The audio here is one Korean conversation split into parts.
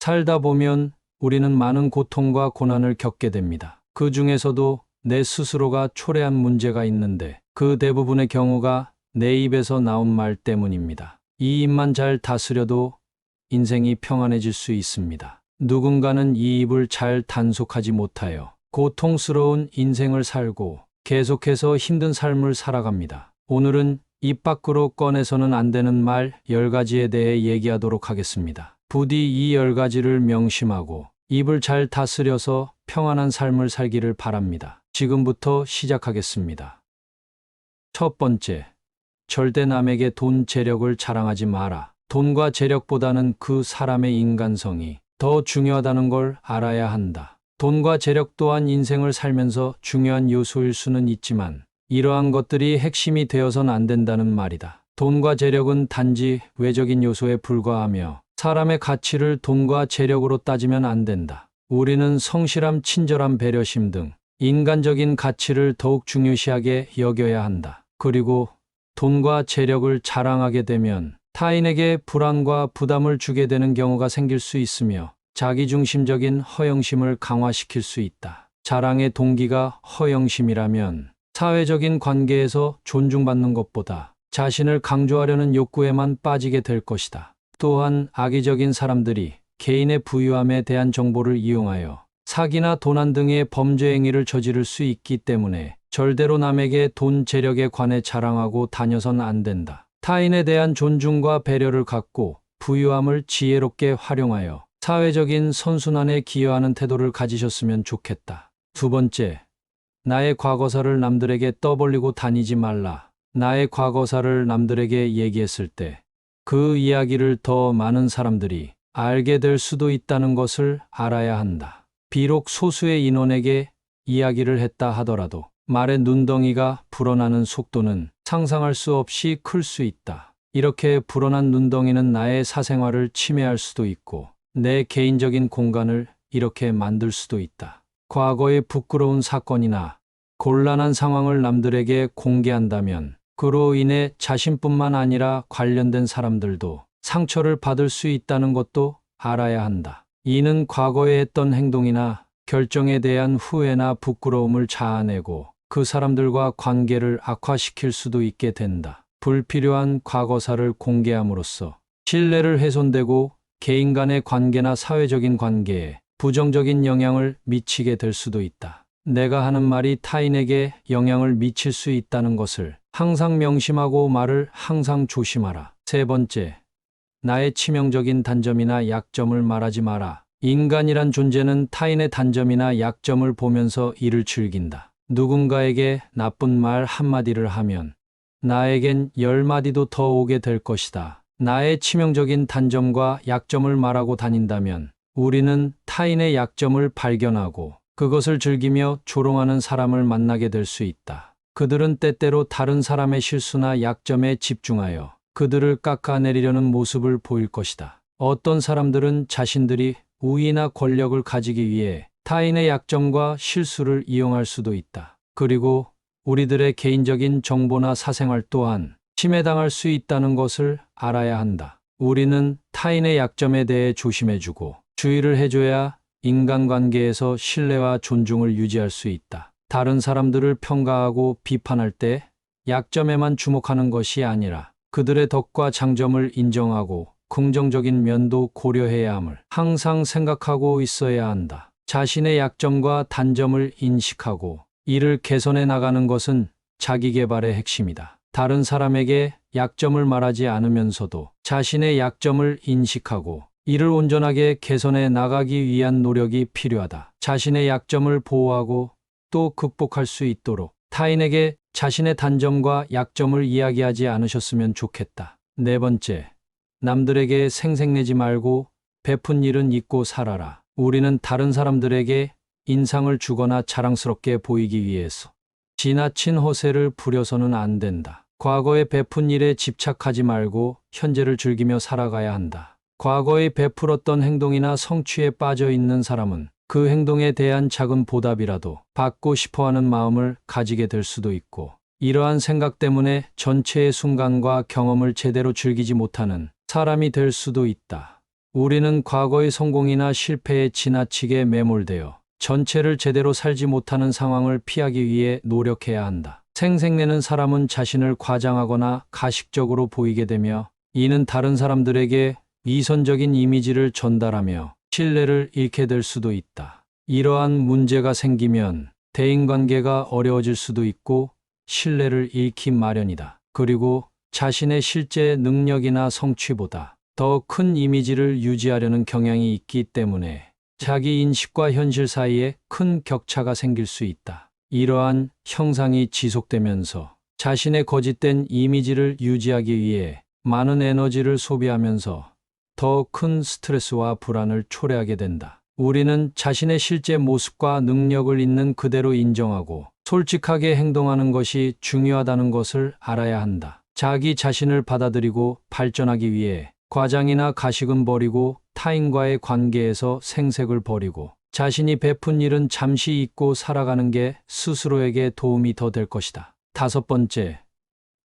살다 보면 우리는 많은 고통과 고난을 겪게 됩니다. 그 중에서도 내 스스로가 초래한 문제가 있는데 그 대부분의 경우가 내 입에서 나온 말 때문입니다. 이 입만 잘 다스려도 인생이 평안해질 수 있습니다. 누군가는 이 입을 잘 단속하지 못하여 고통스러운 인생을 살고 계속해서 힘든 삶을 살아갑니다. 오늘은 입 밖으로 꺼내서는 안 되는 말 10가지에 대해 얘기하도록 하겠습니다. 부디 이 10가지를 명심하고 입을 잘 다스려서 평안한 삶을 살기를 바랍니다. 지금부터 시작하겠습니다. 첫 번째, 절대 남에게 돈 재력을 자랑하지 마라. 돈과 재력보다는 그 사람의 인간성이 더 중요하다는 걸 알아야 한다. 돈과 재력 또한 인생을 살면서 중요한 요소일 수는 있지만 이러한 것들이 핵심이 되어선 안 된다는 말이다. 돈과 재력은 단지 외적인 요소에 불과하며 사람의 가치를 돈과 재력으로 따지면 안 된다. 우리는 성실함, 친절함, 배려심 등 인간적인 가치를 더욱 중요시하게 여겨야 한다. 그리고 돈과 재력을 자랑하게 되면 타인에게 불안과 부담을 주게 되는 경우가 생길 수 있으며 자기중심적인 허영심을 강화시킬 수 있다. 자랑의 동기가 허영심이라면 사회적인 관계에서 존중받는 것보다 자신을 강조하려는 욕구에만 빠지게 될 것이다. 또한 악의적인 사람들이 개인의 부유함에 대한 정보를 이용하여 사기나 도난 등의 범죄 행위를 저지를 수 있기 때문에 절대로 남에게 돈 재력에 관해 자랑하고 다녀선 안 된다. 타인에 대한 존중과 배려를 갖고 부유함을 지혜롭게 활용하여 사회적인 선순환에 기여하는 태도를 가지셨으면 좋겠다. 두 번째, 나의 과거사를 남들에게 떠벌리고 다니지 말라. 나의 과거사를 남들에게 얘기했을 때 그 이야기를 더 많은 사람들이 알게 될 수도 있다는 것을 알아야 한다. 비록 소수의 인원에게 이야기를 했다 하더라도 말의 눈덩이가 불어나는 속도는 상상할 수 없이 클 수 있다. 이렇게 불어난 눈덩이는 나의 사생활을 침해할 수도 있고 내 개인적인 공간을 이렇게 만들 수도 있다. 과거의 부끄러운 사건이나 곤란한 상황을 남들에게 공개한다면 그로 인해 자신뿐만 아니라 관련된 사람들도 상처를 받을 수 있다는 것도 알아야 한다. 이는 과거에 했던 행동이나 결정에 대한 후회나 부끄러움을 자아내고 그 사람들과 관계를 악화시킬 수도 있게 된다. 불필요한 과거사를 공개함으로써 신뢰를 훼손되고 개인 간의 관계나 사회적인 관계에 부정적인 영향을 미치게 될 수도 있다. 내가 하는 말이 타인에게 영향을 미칠 수 있다는 것을 항상 명심하고 말을 항상 조심하라. 세 번째, 나의 치명적인 단점이나 약점을 말하지 마라. 인간이란 존재는 타인의 단점이나 약점을 보면서 이를 즐긴다. 누군가에게 나쁜 말 한마디를 하면 나에겐 열 마디도 더 오게 될 것이다. 나의 치명적인 단점과 약점을 말하고 다닌다면 우리는 타인의 약점을 발견하고 그것을 즐기며 조롱하는 사람을 만나게 될 수 있다. 그들은 때때로 다른 사람의 실수나 약점에 집중하여 그들을 깎아내리려는 모습을 보일 것이다. 어떤 사람들은 자신들이 우위나 권력을 가지기 위해 타인의 약점과 실수를 이용할 수도 있다. 그리고 우리들의 개인적인 정보나 사생활 또한 침해당할 수 있다는 것을 알아야 한다. 우리는 타인의 약점에 대해 조심해주고 주의를 해줘야 인간관계에서 신뢰와 존중을 유지할 수 있다. 다른 사람들을 평가하고 비판할 때 약점에만 주목하는 것이 아니라 그들의 덕과 장점을 인정하고 긍정적인 면도 고려해야 함을 항상 생각하고 있어야 한다. 자신의 약점과 단점을 인식하고 이를 개선해 나가는 것은 자기 개발의 핵심이다. 다른 사람에게 약점을 말하지 않으면서도 자신의 약점을 인식하고 이를 온전하게 개선해 나가기 위한 노력이 필요하다. 자신의 약점을 보호하고 또 극복할 수 있도록 타인에게 자신의 단점과 약점을 이야기하지 않으셨으면 좋겠다. 네 번째, 남들에게 생색내지 말고 베푼 일은 잊고 살아라. 우리는 다른 사람들에게 인상을 주거나 자랑스럽게 보이기 위해서 지나친 허세를 부려서는 안 된다. 과거에 베푼 일에 집착하지 말고 현재를 즐기며 살아가야 한다. 과거에 베풀었던 행동이나 성취에 빠져 있는 사람은 그 행동에 대한 작은 보답이라도 받고 싶어 하는 마음을 가지게 될 수도 있고, 이러한 생각 때문에 전체의 순간과 경험을 제대로 즐기지 못하는 사람이 될 수도 있다. 우리는 과거의 성공이나 실패에 지나치게 매몰되어 전체를 제대로 살지 못하는 상황을 피하기 위해 노력해야 한다. 생색내는 사람은 자신을 과장하거나 가식적으로 보이게 되며 이는 다른 사람들에게 위선적인 이미지를 전달하며 신뢰를 잃게 될 수도 있다. 이러한 문제가 생기면 대인관계가 어려워질 수도 있고 신뢰를 잃기 마련이다. 그리고 자신의 실제 능력이나 성취보다 더 큰 이미지를 유지하려는 경향이 있기 때문에 자기 인식과 현실 사이에 큰 격차가 생길 수 있다. 이러한 형상이 지속되면서 자신의 거짓된 이미지를 유지하기 위해 많은 에너지를 소비하면서 더 큰 스트레스와 불안을 초래하게 된다. 우리는 자신의 실제 모습과 능력을 있는 그대로 인정하고 솔직하게 행동하는 것이 중요하다는 것을 알아야 한다. 자기 자신을 받아들이고 발전하기 위해 과장이나 가식은 버리고 타인과의 관계에서 생색을 버리고 자신이 베푼 일은 잠시 잊고 살아가는 게 스스로에게 도움이 더 될 것이다. 다섯 번째,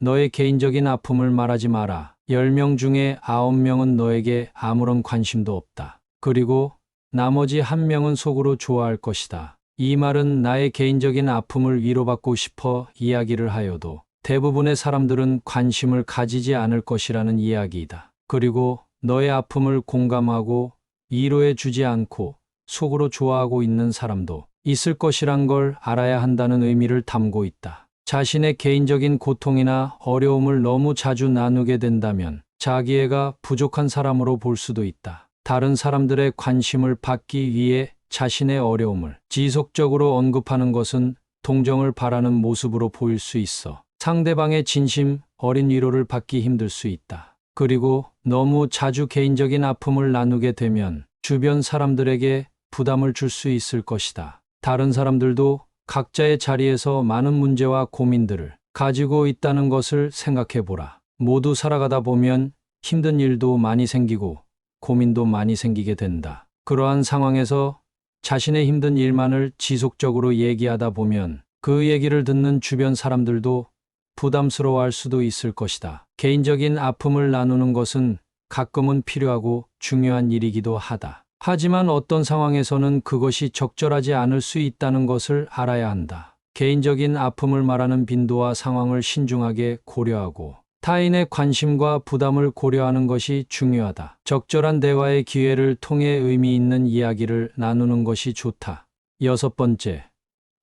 너의 개인적인 아픔을 말하지 마라. 10명 중에 9명은 너에게 아무런 관심도 없다. 그리고 나머지 한 명은 속으로 좋아할 것이다. 이 말은 나의 개인적인 아픔을 위로받고 싶어 이야기를 하여도 대부분의 사람들은 관심을 가지지 않을 것이라는 이야기이다. 그리고 너의 아픔을 공감하고 위로해 주지 않고 속으로 좋아하고 있는 사람도 있을 것이란 걸 알아야 한다는 의미를 담고 있다. 자신의 개인적인 고통이나 어려움을 너무 자주 나누게 된다면 자기애가 부족한 사람으로 볼 수도 있다. 다른 사람들의 관심을 받기 위해 자신의 어려움을 지속적으로 언급하는 것은 동정을 바라는 모습으로 보일 수 있어 상대방의 진심 어린 위로를 받기 힘들 수 있다. 그리고 너무 자주 개인적인 아픔을 나누게 되면 주변 사람들에게 부담을 줄 수 있을 것이다. 다른 사람들도 각자의 자리에서 많은 문제와 고민들을 가지고 있다는 것을 생각해 보라. 모두 살아가다 보면 힘든 일도 많이 생기고 고민도 많이 생기게 된다. 그러한 상황에서 자신의 힘든 일만을 지속적으로 얘기하다 보면 그 얘기를 듣는 주변 사람들도 부담스러워할 수도 있을 것이다. 개인적인 아픔을 나누는 것은 가끔은 필요하고 중요한 일이기도 하다. 하지만 어떤 상황에서는 그것이 적절하지 않을 수 있다는 것을 알아야 한다. 개인적인 아픔을 말하는 빈도와 상황을 신중하게 고려하고 타인의 관심과 부담을 고려하는 것이 중요하다. 적절한 대화의 기회를 통해 의미 있는 이야기를 나누는 것이 좋다. 여섯 번째,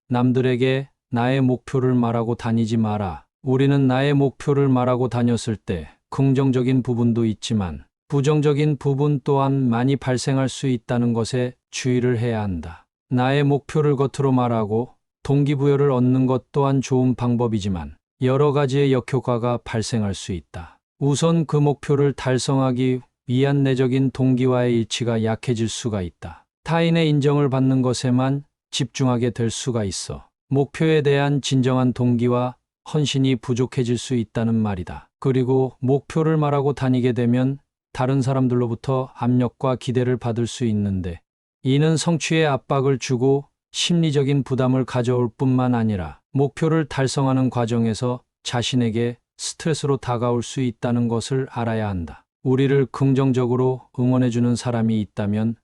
남들에게 나의 목표를 말하고 다니지 마라. 우리는 나의 목표를 말하고 다녔을 때 긍정적인 부분도 있지만 부정적인 부분 또한 많이 발생할 수 있다는 것에 주의를 해야 한다. 나의 목표를 겉으로 말하고 동기부여를 얻는 것 또한 좋은 방법이지만 여러 가지의 역효과가 발생할 수 있다. 우선 그 목표를 달성하기 위한 내적인 동기와의 일치가 약해질 수가 있다. 타인의 인정을 받는 것에만 집중하게 될 수가 있어 목표에 대한 진정한 동기와 헌신이 부족해질 수 있다는 말이다. 그리고 목표를 말하고 다니게 되면 다른 사람들로부터 압력과 기대를 받을 수 있는데 이는 성취에 압박을 주고 심리적인 부담을 가져올 뿐만 아니라 목표를 달성하는 과정에서 자신에게 스트레스로 다가올 수 있다는 것을 알아야 한다. 우리를 긍정적으로 응원해주는 사람이 있다면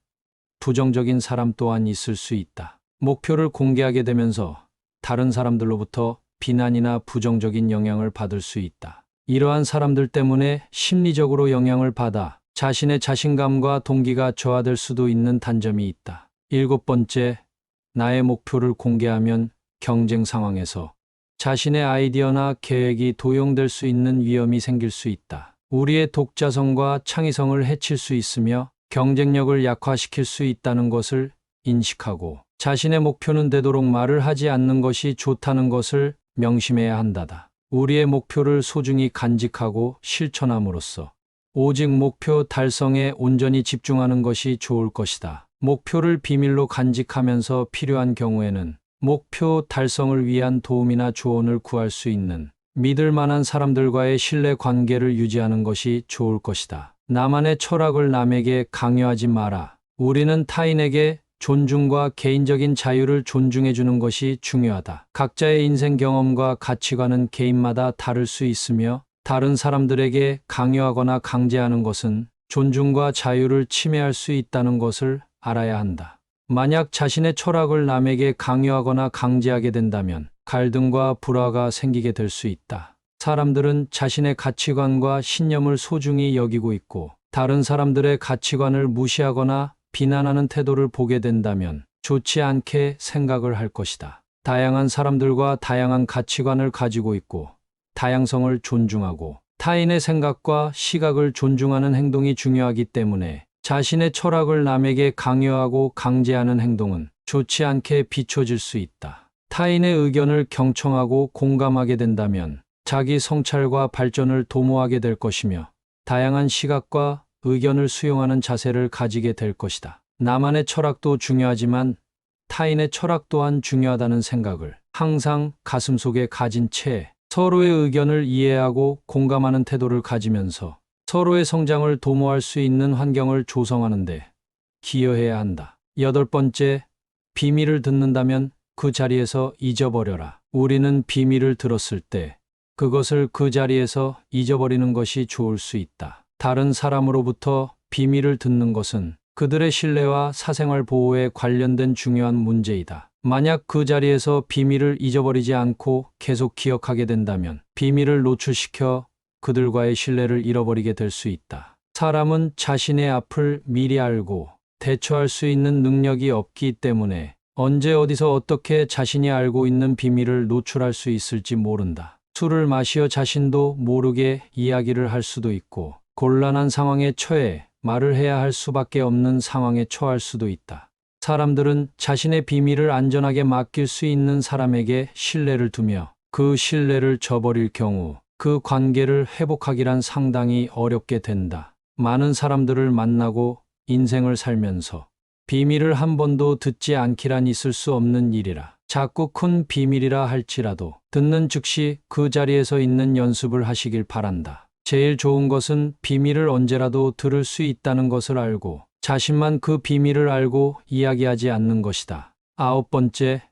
부정적인 사람 또한 있을 수 있다. 목표를 공개하게 되면서 다른 사람들로부터 비난이나 부정적인 영향을 받을 수 있다. 이러한 사람들 때문에 심리적으로 영향을 받아 자신의 자신감과 동기가 저하될 수도 있는 단점이 있다. 일곱 번째, 나의 목표를 공개하면 경쟁 상황에서 자신의 아이디어나 계획이 도용될 수 있는 위험이 생길 수 있다. 우리의 독자성과 창의성을 해칠 수 있으며 경쟁력을 약화시킬 수 있다는 것을 인식하고 자신의 목표는 되도록 말을 하지 않는 것이 좋다는 것을 명심해야 한다다. 우리의 목표를 소중히 간직하고 실천함으로써 오직 목표 달성에 온전히 집중하는 것이 좋을 것이다. 목표를 비밀로 간직하면서 필요한 경우에는 목표 달성을 위한 도움이나 조언을 구할 수 있는 믿을 만한 사람들과의 신뢰 관계를 유지하는 것이 좋을 것이다. 나만의 철학을 남에게 강요하지 마라. 우리는 타인에게 존중과 개인적인 자유를 존중해 주는 것이 중요하다. 각자의 인생 경험과 가치관은 개인마다 다를 수 있으며 다른 사람들에게 강요하거나 강제하는 것은 존중과 자유를 침해할 수 있다는 것을 알아야 한다. 만약 자신의 철학을 남에게 강요하거나 강제하게 된다면 갈등과 불화가 생기게 될 수 있다. 사람들은 자신의 가치관과 신념을 소중히 여기고 있고 다른 사람들의 가치관을 무시하거나 비난하는 태도를 보게 된다면 좋지 않게 생각을 할 것이다. 다양한 사람들과 다양한 가치관을 가지고 있고 다양성을 존중하고 타인의 생각과 시각을 존중하는 행동이 중요하기 때문에 자신의 철학을 남에게 강요하고 강제하는 행동은 좋지 않게 비춰질 수 있다. 타인의 의견을 경청하고 공감하게 된다면 자기 성찰과 발전을 도모하게 될 것이며 다양한 시각과 의견을 수용하는 자세를 가지게 될 것이다. 나만의 철학도 중요하지만 타인의 철학 또한 중요하다는 생각을 항상 가슴속에 가진 채 서로의 의견을 이해하고 공감하는 태도를 가지면서 서로의 성장을 도모할 수 있는 환경을 조성하는데 기여해야 한다. 여덟 번째, 비밀을 듣는다면 그 자리에서 잊어버려라. 우리는 비밀을 들었을 때 그것을 그 자리에서 잊어버리는 것이 좋을 수 있다. 다른 사람으로부터 비밀을 듣는 것은 그들의 신뢰와 사생활 보호에 관련된 중요한 문제이다. 만약 그 자리에서 비밀을 잊어버리지 않고 계속 기억하게 된다면 비밀을 노출시켜 그들과의 신뢰를 잃어버리게 될 수 있다. 사람은 자신의 앞을 미리 알고 대처할 수 있는 능력이 없기 때문에 언제 어디서 어떻게 자신이 알고 있는 비밀을 노출할 수 있을지 모른다. 술을 마시어 자신도 모르게 이야기를 할 수도 있고 곤란한 상황에 처해 말을 해야 할 수밖에 없는 상황에 처할 수도 있다. 사람들은 자신의 비밀을 안전하게 맡길 수 있는 사람에게 신뢰를 두며 그 신뢰를 저버릴 경우 그 관계를 회복하기란 상당히 어렵게 된다. 많은 사람들을 만나고 인생을 살면서 비밀을 한 번도 듣지 않기란 있을 수 없는 일이라. 자꾸 큰 비밀이라 할지라도 듣는 즉시 그 자리에서 있는 연습을 하시길 바란다. 제일 좋은 것은 비밀을 언제라도 들을 수 있다는 것을 알고 자신만 그 비밀을 알고 이야기하지 않는 것이다. 아홉 번째,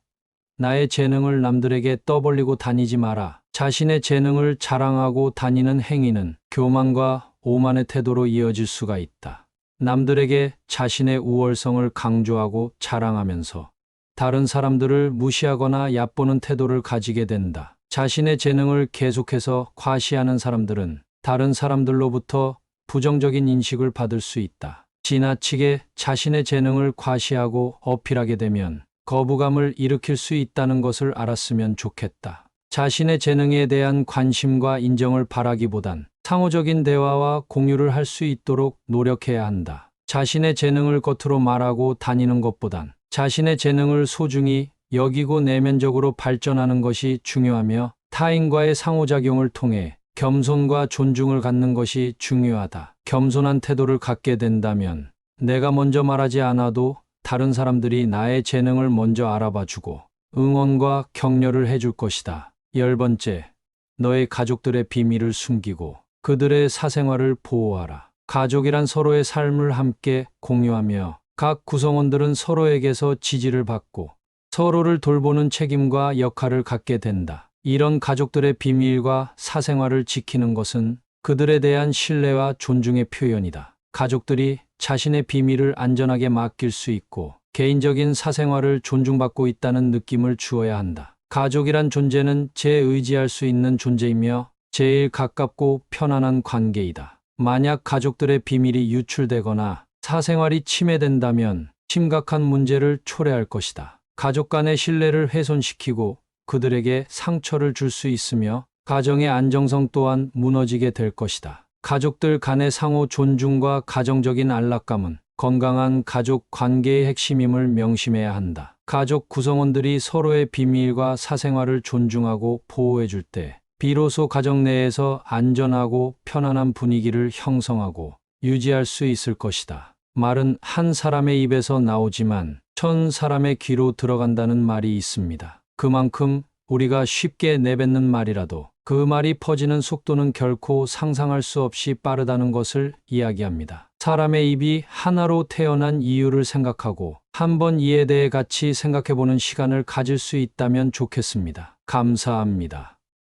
나의 재능을 남들에게 떠벌리고 다니지 마라. 자신의 재능을 자랑하고 다니는 행위는 교만과 오만의 태도로 이어질 수가 있다. 남들에게 자신의 우월성을 강조하고 자랑하면서 다른 사람들을 무시하거나 얕보는 태도를 가지게 된다. 자신의 재능을 계속해서 과시하는 사람들은 다른 사람들로부터 부정적인 인식을 받을 수 있다. 지나치게 자신의 재능을 과시하고 어필하게 되면 거부감을 일으킬 수 있다는 것을 알았으면 좋겠다. 자신의 재능에 대한 관심과 인정을 바라기보단 상호적인 대화와 공유를 할 수 있도록 노력해야 한다. 자신의 재능을 겉으로 말하고 다니는 것보단 자신의 재능을 소중히 여기고 내면적으로 발전하는 것이 중요하며 타인과의 상호작용을 통해 겸손과 존중을 갖는 것이 중요하다. 겸손한 태도를 갖게 된다면 내가 먼저 말하지 않아도 다른 사람들이 나의 재능을 먼저 알아봐 주고 응원과 격려를 해줄 것이다. 열 번째, 너의 가족들의 비밀을 숨기고 그들의 사생활을 보호하라. 가족이란 서로의 삶을 함께 공유하며 각 구성원들은 서로에게서 지지를 받고 서로를 돌보는 책임과 역할을 갖게 된다. 이런 가족들의 비밀과 사생활을 지키는 것은 그들에 대한 신뢰와 존중의 표현이다. 가족들이 자신의 비밀을 안전하게 맡길 수 있고 개인적인 사생활을 존중받고 있다는 느낌을 주어야 한다. 가족이란 존재는 재의지할 수 있는 존재이며 제일 가깝고 편안한 관계이다. 만약 가족들의 비밀이 유출되거나 사생활이 침해된다면 심각한 문제를 초래할 것이다. 가족 간의 신뢰를 훼손시키고 그들에게 상처를 줄 수 있으며 가정의 안정성 또한 무너지게 될 것이다. 가족들 간의 상호 존중과 가정적인 안락감은 건강한 가족 관계의 핵심임을 명심해야 한다. 가족 구성원들이 서로의 비밀과 사생활을 존중하고 보호해 줄 때, 비로소 가정 내에서 안전하고 편안한 분위기를 형성하고 유지할 수 있을 것이다. 말은 한 사람의 입에서 나오지만 천 사람의 귀로 들어간다는 말이 있습니다. 그만큼 우리가 쉽게 내뱉는 말이라도 그 말이 퍼지는 속도는 결코 상상할 수 없이 빠르다는 것을 이야기합니다. 사람의 입이 하나로 태어난 이유를 생각하고 한번 이에 대해 같이 생각해보는 시간을 가질 수 있다면 좋겠습니다. 감사합니다.